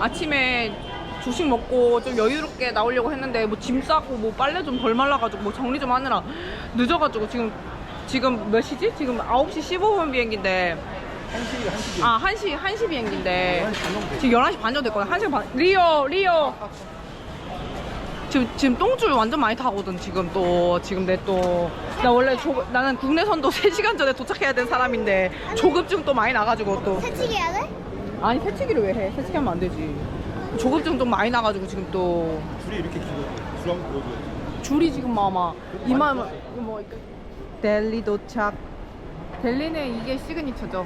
아침에 조식 먹고 좀 여유롭게 나오려고 했는데 뭐 짐 싸고 뭐 빨래 좀 덜 말라가지고 뭐 정리 좀 하느라 늦어가지고 지금 지금 몇 시지? 지금 9시 15분 비행기인데. 1시 1시 아 1시 1시 비행기인데. 11시 반 정도. 지금 11시 반 정도 됐거든 1시간 반. 리오 리오. 지금 지금 똥줄 완전 많이 타거든 지금 또. 지금 내 또. 나 원래 조, 나는 국내선도 3시간 전에 도착해야 되는 사람인데 조급증 또 많이 나가지고 또. 새치기 해야 돼? 아니 새치기를 왜 해? 새치기 하면 안 되지. 조급증 좀 많이 나가지고 지금 또 줄이 이렇게 길어 줄 한번 보여줘야지 줄이 지금 뭐 아마 이만 뭐 이거 델리 도착. 델리는 이게 시그니처죠.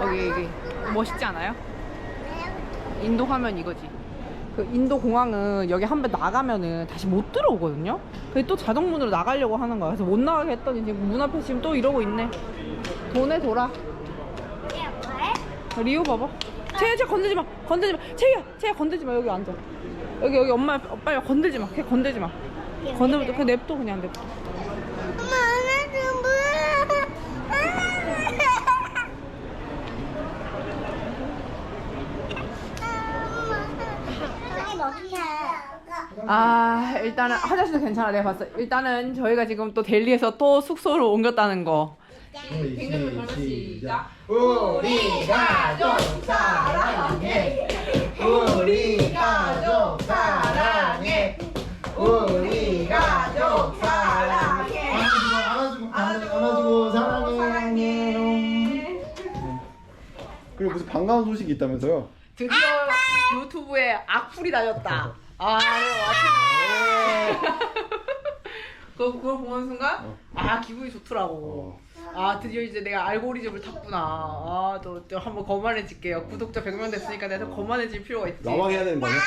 여기 여기 멋있지 않아요? 인도 하면 이거지. 그 인도 공항은 여기 한 번 나가면은 다시 못 들어오거든요. 그게 또 자동문으로 나가려고 하는 거야. 그래서 못 나가게 했더니 지금 문 앞에 지금 또 이러고 있네. 돈에 돌아. 리오 봐봐. 채야, 채 건들지 마. 건들지 마. 채야, 채야 건들지 마. 여기 앉아. 여기 여기 엄마 빨리 건들지 마. 걔 건들지 마. 건들면 그 냅둬 그냥 냅둬. 엄마 안아줘 아 일단은 화장실도 괜찮아 내가 봤어. 일단은 저희가 지금 또 델리에서 또 숙소를 옮겼다는 거. 시작. 우리 가족 사랑해 우리 가족 사랑해 우리 가족 사랑해 안아주고 안아주고 안아주고 사랑해 그리고 무슨 반가운 소식이 있다면서요? 드디어 유튜브에 악플이 달렸다. 아, 아침에. 그거, 그걸 보는 순간, 어. 아, 기분이 좋더라고. 아, 드디어 이제 내가 알고리즘을 탔구나. 아, 또, 또 한번 거만해질게요. 구독자 100명 됐으니까 내가 좀 거만해질 필요가 있지. 나만 해야 되는 거 아니야?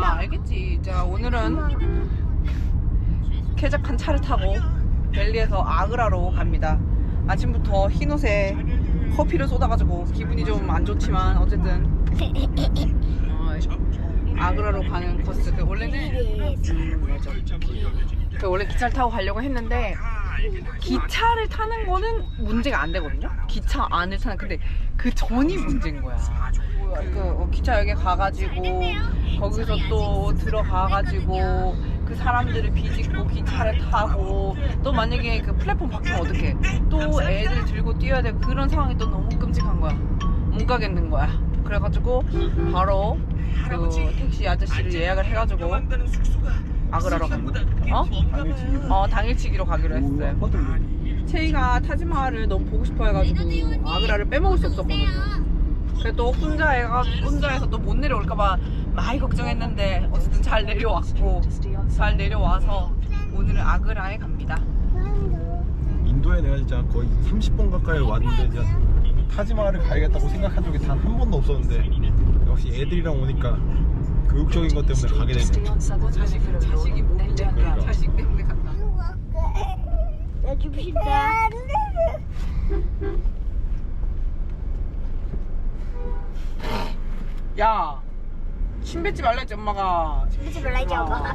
아, 알겠지. 자, 오늘은 쾌적한 차를 타고 델리에서 아그라로 갑니다. 아침부터 흰 옷에 커피를 쏟아가지고 기분이 좀 안 좋지만 어쨌든 어, 아그라로 가는 코스. 그 원래는 그 원래 기차를 타고 가려고 했는데 기차를 타는 거는 문제가 안 되거든요. 기차 안을 타는 근데 그 전이 문제인 거야. 그 어, 기차역에 가가지고 거기서 또 들어가가지고 그 사람들을 비집고 기차를 타고 또 만약에 그 플랫폼 바뀌면 어떡해 또 애들 들고 뛰어야 되고 그런 상황이 또 너무 끔찍한 거야 못 가겠는 거야 그래가지고 바로 그 택시 아저씨를 예약을 해가지고 아그라로 갑니다 어? 당일치기로. 어 당일치기로 가기로 했어요. 체이가 타지마할을 너무 보고 싶어 해가지고 아그라를 빼먹을 수 없었거든요. 그래서 또 혼자 해가 혼자해서 또 못 내려올까봐 많이 걱정했는데 어쨌든 잘 내려왔고 잘 내려와서 오늘은 아그라에 갑니다. 인도에 내가 진짜 거의 30번 가까이 왔는데 진짜 타지마할을 가야겠다고 생각한 적이 단 한 번도 없었는데 역시 애들이랑 오니까 교육적인 것 때문에 가게 되네 자식 자식이 그러니까. 자식 때문에 간다. 줍시다. 야, 침 뱉지 말라 했지 엄마가. 줍지 말라지 엄마.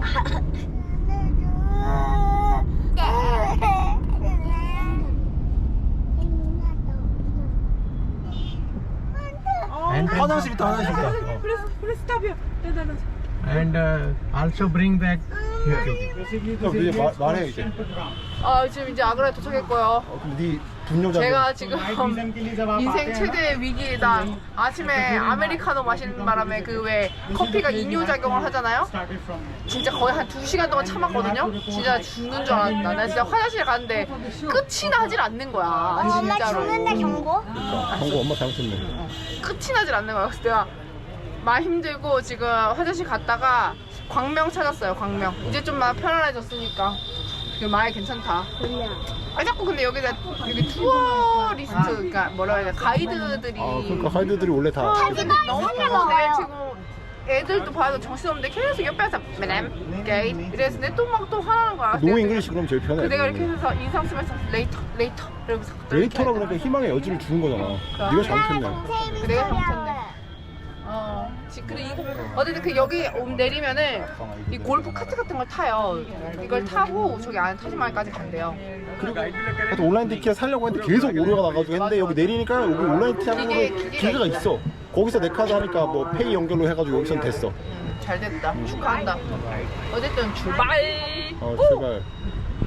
화장실 있다 화장실 있다 어. 플레스 플레스탑이야. 네네네. and uh, also bring back 형 이제 말, 말해 이제 아 지금 이제 아그라에 도착했고요. 어, 근데 네 분여자 제가 지금 인생 최대 위기이다. 아침에 아메리카노 마시는 바람에 그 왜 커피가 이뇨 작용을 하잖아요. 진짜 거의 한 2시간 동안 참았거든요. 진짜 죽는 줄 알았다. 나 진짜 화장실 갔는데 끝이 나질 않는 거야. 엄마 진짜로. 죽는다 경고? 그러니까 광고 엄마 잘못했네 끝이 나질 않는 거야. 그래서 내가 많이 힘들고 지금 화장실 갔다가 광명 찾았어요. 광명. 이제 좀 마음 편안해졌으니까. 지금 많이 괜찮다. 아 자꾸 근데 여기다 여기 투어 리스트 그러니까 뭐라 해야 돼 가이드들이 아 그러니까 하이드들이 원래 다 하지만 너무 많은데. 지금 애들도 봐도 정신없는데 계속 옆에서 매남 게이 이래서 또막 또 화나는 거야. 노 잉글리시 그럼 제일 편해 그 내가 이렇게 해서 인상 쓰면서 레이터 레이터 이러면서 레이터라 그러니까 희망의 여지를 주는 거잖아 네가 잘못했네 그 내가 잘못했네. 아 어. 지- 그래 이거 어쨌든 그 여기 옴 내리면은 이 골프 카트 같은 걸 타요. 이걸 타고 저기 안에 타지마할까지 간대요. 하여튼 온라인 티켓 살려고 했는데 계속 오류가 나가지고 했는데 여기 내리니까 여기 온라인 이게 티켓 기계가 기계가 있어. 거기서 내 카드 하니까 뭐 페이 연결로 해가지고 여기선 됐어. 음, 잘 됐다. 축하한다. 어쨌든 출발. 어 제발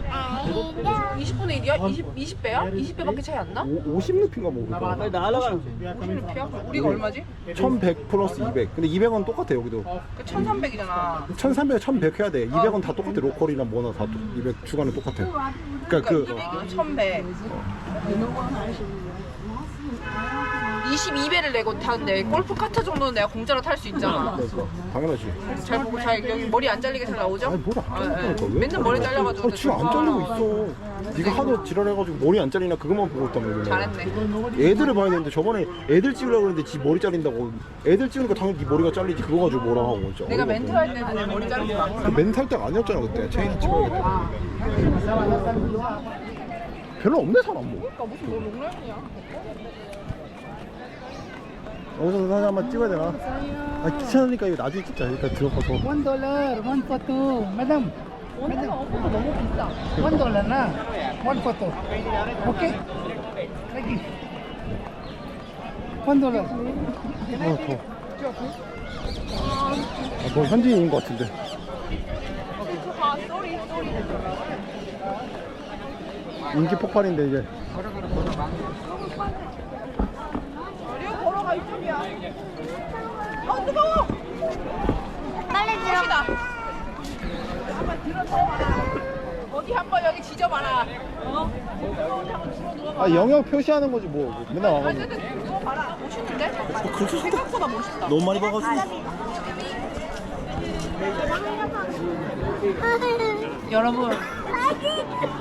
20분의 1이야? 20, 20배야? 20배밖에 차이 안 나? 50 루피인가 뭐 그러니까 50루피야? 우리가 얼마지? 1100 플러스 200 근데 200원 똑같아 여기도 그 1300이잖아. 1300, 1100 해야 돼 200원 다 똑같아 로컬이나 뭐나 다 200 추가는 똑같아 그러니까 그 그러니까 200이면 1100. 22배를 내고 타는데 골프 카트 정도는 내가 공짜로 탈 수 있잖아. 그러니까 당연하지 잘 보고 잘 여기 머리 안 잘리게 잘 나오죠? 아니 뭘안 아, 예. 잘리니까 왜 맨날 머리 잘려가지고 아, 지금 안 잘리고 있어 네가 하도 지랄해가지고 머리 안 잘리나 그것만 보고 있단 말이야 잘했네. 애들을 봐야 되는데 저번에 애들 찍으려고 그랬는데 지 머리 자른다고 애들 찍으니까 당연히 네 머리가 잘리지 그거 가지고 뭐라 하고 진짜 내가 어이가 멘트 없네. 할 때는 내 머리. 그 멘탈 때가 아니었잖아 그때 체인 찍어야겠다 별로 없네 사람 뭐 그러니까 무슨 뭐 롱런이야. 여기서 사진 한번 찍어야 되나? 아 귀찮으니까 이거 나중에 찍자 일단 들어가서 One dollar, one photo, madam. 어퍼가 너무 비싸. One dollar na, one photo. Okay? Thank you. One dollar. 어, 더. 아, 너 현지인인 것 같은데 아. 인기 폭발인데 이제 아 뜨거워. 빨리 들어. 한번 들어 들어봐라. 어디 한번 여기 지져봐라. 어? 뜨거운데 한번 들어 누워봐. 아 영역 표시하는 거지 뭐 맨날 와가지고 어쨌든 누워봐라. 멋있는데? 그렇게 생각보다 멋있다. 너무 많이 봐가지고 여러분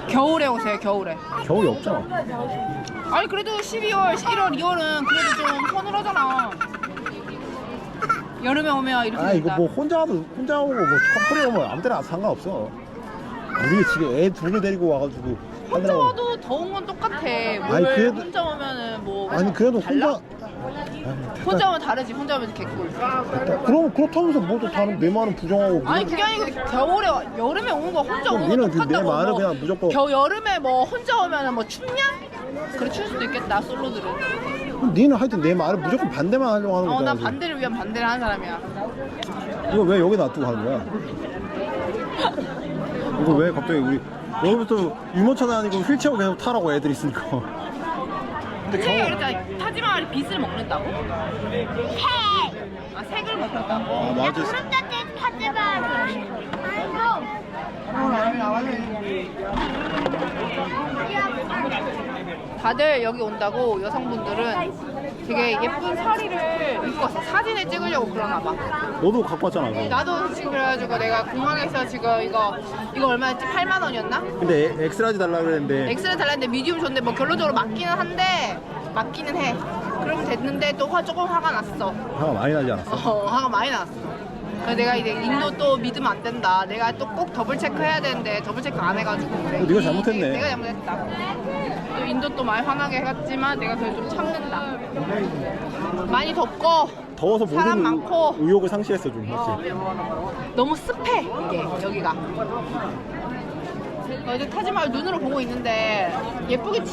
겨울에 오세요 겨울에. 겨울이 없잖아 아니 그래도 12월, 1월, 2월은 그래도 좀 서늘하잖아. 여름에 오면 이렇게 아 이거 된다. 뭐 혼자 와도 혼자 오고 뭐 커플이 오면 아무 때나 상관없어 우리 지금 애 둘을 데리고 와가지고 혼자 하느라고 와도 더운 건 똑같아. 뭘 아니, 그래도- 혼자 오면은 뭐 아니 그래도? 혼자 아니, 혼자 오면 다르지. 혼자 오면 개꿀. 그럼 그렇다면서 뭐또 다른 내 말은 부정하고 아니 그게 아니고 겨울에 와- 여름에 오는 거 혼자 오는 거 니는 그 똑같다고. 내 말을 뭐 그냥 무조건- 겨 여름에 뭐 혼자 오면은 뭐 춥냐? 그래 추울 수도 있겠다 솔로들은. 그럼 니는 하여튼 내 말을 무조건 반대만 하려고 하는 어 거잖아 나 지금. 반대를 위한 반대를 하는 사람이야. 이거 왜 여기 놔두고 가는 거야? 이거 왜 갑자기 우리 여기부터 유모차도 아니고 휠체어 계속 타라고 애들 있으니까 근데 새 겨울 그러니까 타지마할이 빛을 먹는다고? 아 색을 먹는다고? 아 맞아 구름 자체 타지 마. 다들 여기 온다고 여성분들은 되게 예쁜 사리를 입고 사진을 찍으려고 그러나 봐. 너도 갖고 왔잖아 그거. 나도 지금 그래가지고 내가 공항에서 지금 이거 이거 얼마였지? 8만 원이었나? 근데 에- 엑스라지 달라 그랬는데 엑스를 달랐는데 미디움 줬는데 뭐 결론적으로 맞기는 한데 맞기는 해. 그럼 됐는데 또 화, 조금 화가 났어. 화가 많이 나지 않았어? 어, 화가 많이 났어. 그래서 내가 이제 인도 또 믿으면 안 된다. 내가 또 꼭 더블 체크 해야 되는데 더블 체크 안 해가지고 그래. 어, 네가 이- 잘못했네. 내가 잘못했다. 또 인도 또 많이 화나게 해갔지만 내가 그래도 좀 참는다. 많이 덥고 더워서 사람 많고. 의- 의욕을 상실했어 좀 어, 맞지? 너무 습해 이게 여기가. 어제 타지마을 눈으로 보고 있는데 예쁘게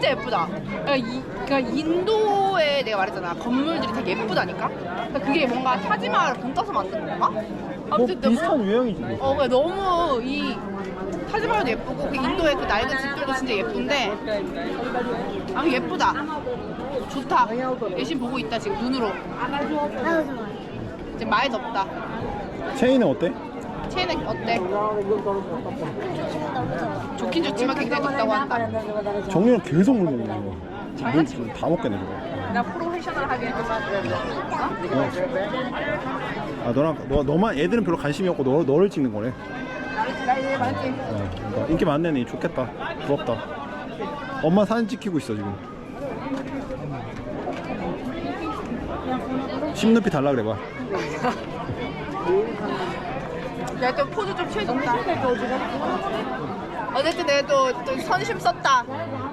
진짜 예쁘다. 그러니까, 이, 그러니까 인도에 내가 말했잖아 건물들이 되게 예쁘다니까. 그러니까 그게 뭔가 타지마을 본 따서 만든 건가? 뭐 아무튼 너무 비슷한 유형이지 뭐. 어, 그러니까 너무 이 타지마을도 예쁘고 그 인도의 그 낡은 집들도 진짜 예쁜데 아 예쁘다. 좋다. 열심히 보고 있다 지금 눈으로. 이제 많이 덥다. 체인은 어때? 체인은 어때? 좋긴 좋지만 굉장히 덥다고 한다. 정리는 계속 물 먹는 거. 장난치 물, 다 먹겠네 그거. 나 프로페셔널하게 아 너랑 너, 너만 애들은 별로 관심이 없고 너, 너를 찍는 거네. 나이 맞지? 어, 그러니까 인기 많네 니 좋겠다. 부럽다. 엄마 사진 찍히고 있어 지금. 10루피 달라 그래 봐 내가 또 포즈 좀 취해줬다. 어쨌든 내가 또, 또 선심 썼다.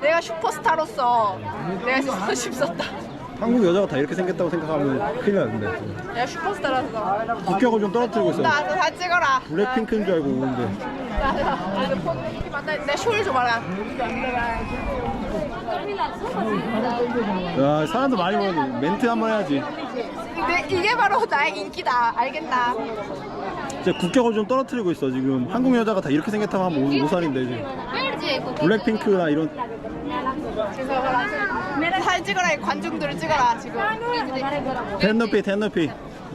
내가 슈퍼스타로서 내가 선심 썼다. 한국 여자가 다 이렇게 생겼다고 생각하면 큰일 나는데 야 슈퍼스타라서. 국격을 좀 떨어뜨리고 있어 나도 다 찍어라. 블랙핑크인 줄 알고 오는데 내쇼를 줘봐라. 야 사람도 많이 보는데 멘트 한번 해야지 내, 이게 바로 나의 인기다. 알겠나? 진짜 국격을 좀 떨어뜨리고 있어 지금 한국 여자가 다 이렇게 생겼다고 하면 오- 오산인데 지금 블랙핑크나 이런 사진 찍어라. 이 관중들을 찍어라 지금. 텐 높이 텐 높이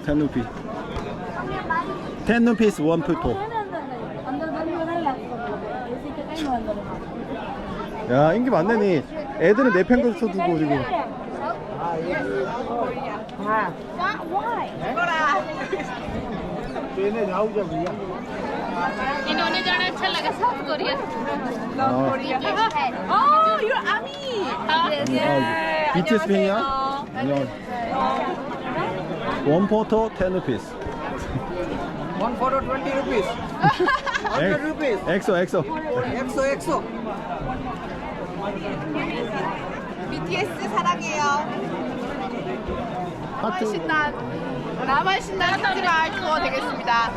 텐 높이 텐 높이스 원 포토 야 인기 많네 니 애들은 내 팬들 쳐두고 지금 찍어라. इन्होंने जाना अच्छा लगा South Korea 아, 어, you're Ami. 아, BTS 팬이야? 안녕 원 포토 텐 높이스 One photo, 20 rupees. 엑소 엑소 Exo, exo. BTS 사랑해요. 나만 하트 신난 나만 신난 힌트가 그거 되겠습니다.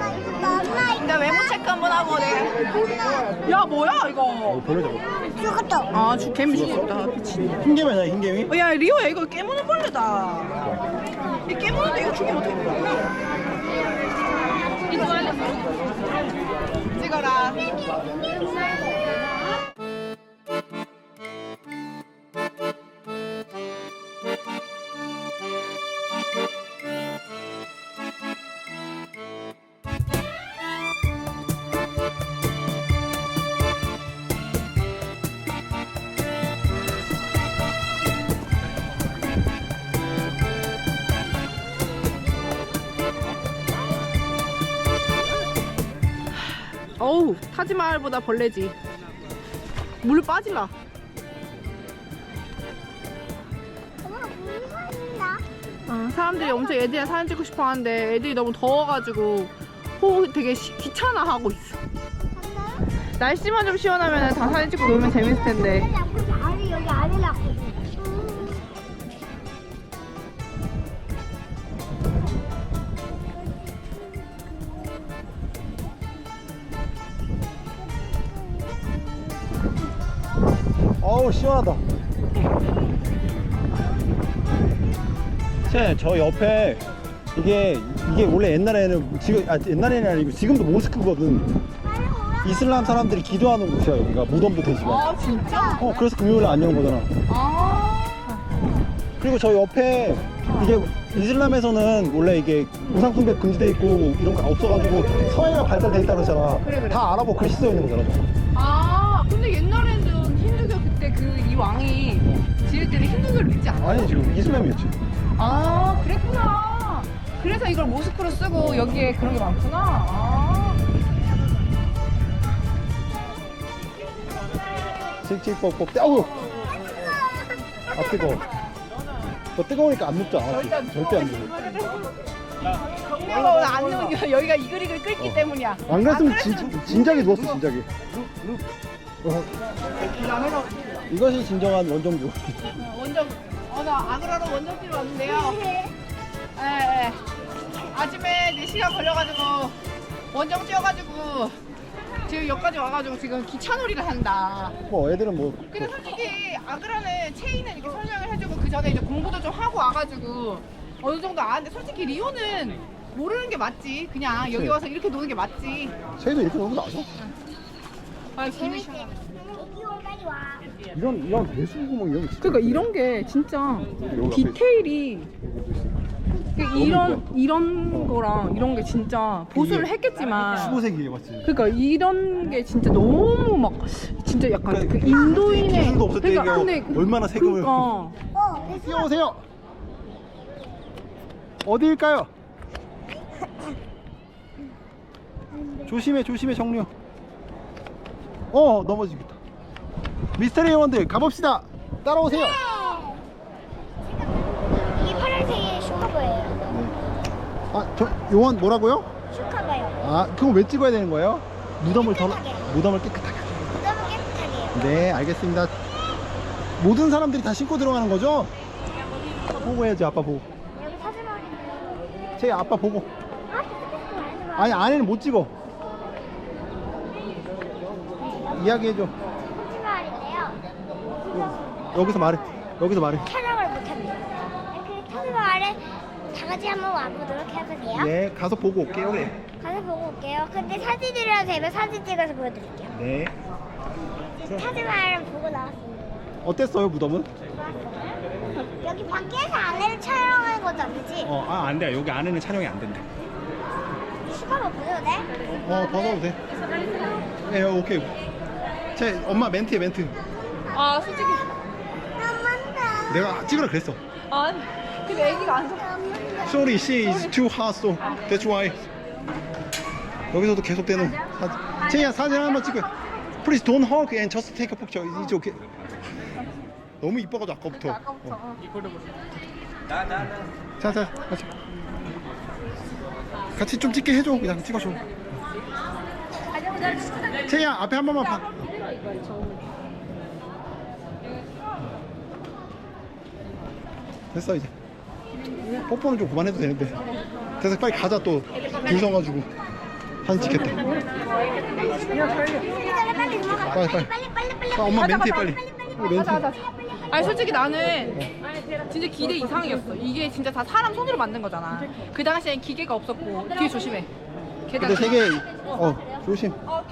근데 외모 체크 한번 하고 내. 야 뭐야 이거? 어, 보내자고 아, 주 개미 죽었다. 미친. 흰개미? 어, 야 리오야 이거 깨무는 벌레다. 이 깨무는데 이거 죽이면 어떡해? 찍어라. 어우 타지마할보다 벌레지. 물 빠질라. 어, 사람들이 엄청 애들이랑 사진 찍고 싶어 하는데 애들이 너무 더워가지고 호 되게 시- 귀찮아하고 있어. 날씨만 좀 시원하면 다 사진 찍고 놀면 재밌을 텐데. 어우 시원하다. 쟤저 옆에 이게 이게 원래 옛날에는 지금 아 옛날에는 아니고 지금도 모스크거든. 이슬람 사람들이 기도하는 곳이야 여기가. 무덤도 되지만. 아 진짜? 어 그래서 금요일에 안 여는 거잖아. 아. 그리고 저 옆에 이게 이슬람에서는 원래 이게 우상 숭배 금지돼 있고 이런 거 없어가지고 서해가 발달돼 있다 그러잖아. 그래, 그래. 다 아랍어 글씨 써 있는 거잖아 아 힌두교를 믿지 않아? 아니 지금 이슬람이었지. 아 그랬구나. 그래서 이걸 모스크로 쓰고 여기에 그런 게 많구나. 아. 칙칙뻑뻑 아우 아 뜨거워. 너 뜨거우니까 안 않아 절대 안 절대 안 눕어 정리가 오늘 안 넣은 여기가 이글이글 끓기 때문이야. 안 그랬으면 진, 진작에 누웠어 진작에 어. 이것이 진정한 원정주 원정 어나 아그라로 원정지로 왔는데요 예, 예. 아침에 4시간 걸려가지고 원정 뛰어가지고 지금 여기까지 와가지고 지금 기차놀이를 한다 뭐 애들은 뭐 근데 솔직히 아그라는 체인은 이렇게 설명을 해주고 그 전에 이제 공부도 좀 하고 와가지고 어느 정도 아는데 솔직히 리오는 모르는 게 맞지 그냥 여기. 와서 이렇게 노는 게 맞지 새도 이렇게 너무 나서 아 김이 시원 빨리 와 이런 이런 배수구멍 이런 거 진짜 그러니까 이런 게 진짜 여기 앞에 디테일이 그러니까 이런. 이런 어. 거랑 이런 게 진짜 보수를 했겠지만 15세기에 맞지? 그러니까 이런 게 진짜 너무 막 진짜 약간 그 그러니까 인도인의 기술도 없을 때 그러니까 얼마나 세금을 그러니까. 어 뛰어오세요. 어디일까요? 조심해 조심해 정류. 어 넘어지겠다 미스터리 회원들 가봅시다 따라오세요 이 파란색이 슈카바예요 아저 요원 뭐라고요? 슈카바요 아 그거 왜 찍어야 되는 거예요? 무덤을 더 깨끗하게. 무덤을 깨끗하게 너무 깨끗하게요 네 알겠습니다 모든 사람들이 다 신고 들어가는 거죠? 보고 해야지 아빠 보고 여기 사진만. 제 아빠 보고 아. 아니 안에는 못 찍어 이야기해줘. 여기서 말해 여기서 말해 촬영을 못합니다. 그 사진마을에 다 같이 한번 와보도록 해볼게요. 네 가서 보고 올게요 네. 가서 보고 올게요. 근데 사진이라도 되면 사진 찍어서 보여드릴게요. 네 사진마을은 보고 나왔습니다. 어땠어요 무덤은? 좋았어요? 여기 밖에서 안에를 촬영한 거죠, 그지? 어 아 안 돼 여기 안에는 촬영이 안 된대 슈퍼만 보여도 돼? 어 벗어도 돼? 네 오케이 제 엄마 멘트에 멘트 아 솔직히. 내가 찍으라 그랬어 아니 근데 애기가 안 좋아 Sorry, she is too hot, so that's why. 여기서도 계속 되는 사진. 제이야 사진 한번 찍어. Please don't hug and just take a picture. It's okay. 너무 이뻐가지고 아까부터. 아까부터 어. 어. 자, 자, 같이. 같이 좀 찍게 해줘. 그냥 찍어줘. 제이야 앞에 한 번만 봐. 됐어 이제. 뽀뽀는 좀 그만해도 되는데. 됐어 빨리 가자 또줄 서가지고 사진 찍겠다. 빨리 빨리. 빨리, 빨리. 빨리 빨리 빨리. 아, 엄마 가자. 빨리. 멘트. 아니 솔직히 나는 진짜 기대 이상이었어 이게 진짜 다 사람 손으로 만든 거잖아 그 당시엔 기계가 없었고 뒤에 조심해 근데 계단 되게 어 조심. 어,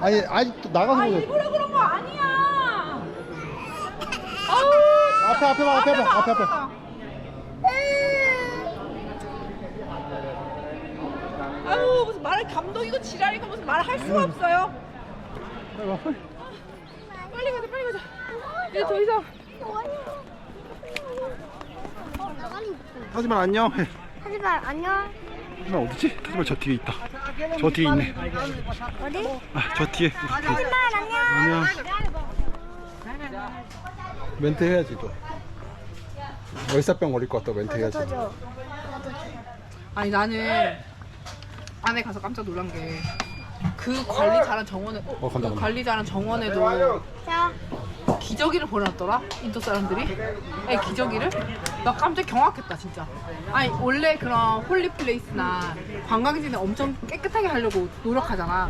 아니 아직 또 나가서 아 보자. 일부러 그런 거 아니야 아우 앞에 앞에 봐 앞에 봐 앞에 앞에. 아유 무슨 말을 감동이고 지랄이고 무슨 말을 할 수가 없어요 빨리 와. 빨리. 빨리 가자 빨리 가자 이제 더 이상 하지만 안녕. 해. 하지만 안녕. 하지만 어디지? 하지만 저 뒤에 있다. 저 뒤에 있네. 어디? 아 저 뒤에. 하지만 안녕. 안녕. 멘트 해야지 또. 열사병 걸릴 것 같다 멘트 해야지. 줘. 아니 나는 안에 가서 깜짝 놀란 게 그 관리 잘한 정원에 어, 간다, 그 간다. 관리 잘한 정원에도 자, 기저귀를 버려놨더라? 인도 사람들이? 애 기저귀를? 나 깜짝 경악했다 진짜. 아니 원래 그런 홀리 플레이스나 관광지는 엄청 깨끗하게 하려고 노력하잖아.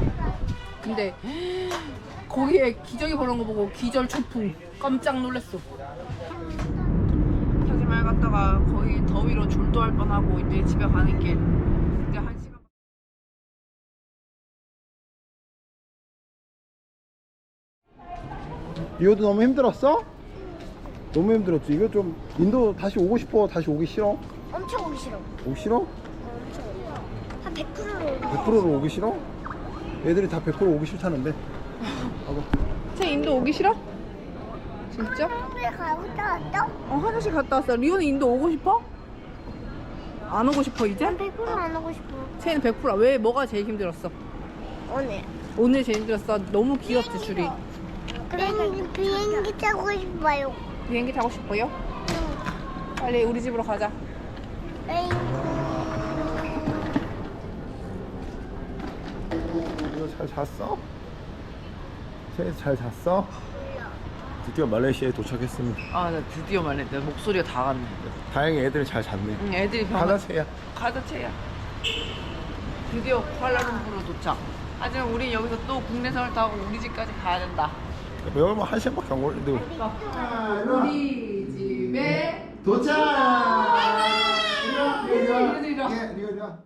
근데 거기에 기저귀 버려놓은 거 보고 기절 초풍. 깜짝 놀랐어. 타지말 갔다가 거의 더위로 졸도할 뻔하고 이제 집에 가는 길 리오도 너무 힘들었어? 너무 힘들었지. 이거 좀 인도 다시 오고 싶어. 다시 오기 싫어? 엄청 오기 싫어. 오기 싫어? 한 100%로. 100%로 오기 싫어? 애들이 다 100% 오기 싫다는데. 하고. 쟤 인도 오기 싫어? 진짜? 한국에 가보다 왔어? 어 화장실 갔다 왔어 리오는 인도 오고 싶어? 안 오고 싶어 이제? 난 100%안 오고 싶어. 쟤는 100%야 왜 뭐가 제일 힘들었어? 오늘. 오늘 제일 힘들었어 너무 길었지 줄이 비행기, 비행기 타고 싶어요. 비행기 타고 싶어요? 빨리 우리 집으로 가자 이거 잘 잤어? 쟤잘 잤어? 드디어 말레이시아에 도착했습니다. 아 나 드디어 말해 내 목소리가 다 갔네 다행히 애들이 잘 잤네. 응 애들이 병원 가자 세야. 가자 채야 드디어 쿠알라룸푸르 도착 하지만 우린 여기서 또 국내선을 타고 우리 집까지 가야 된다 여기 뭐한 시간밖에 안 걸리는데. 우리 집에 도착! 이리 와, 이리 와. 예, 리오리야.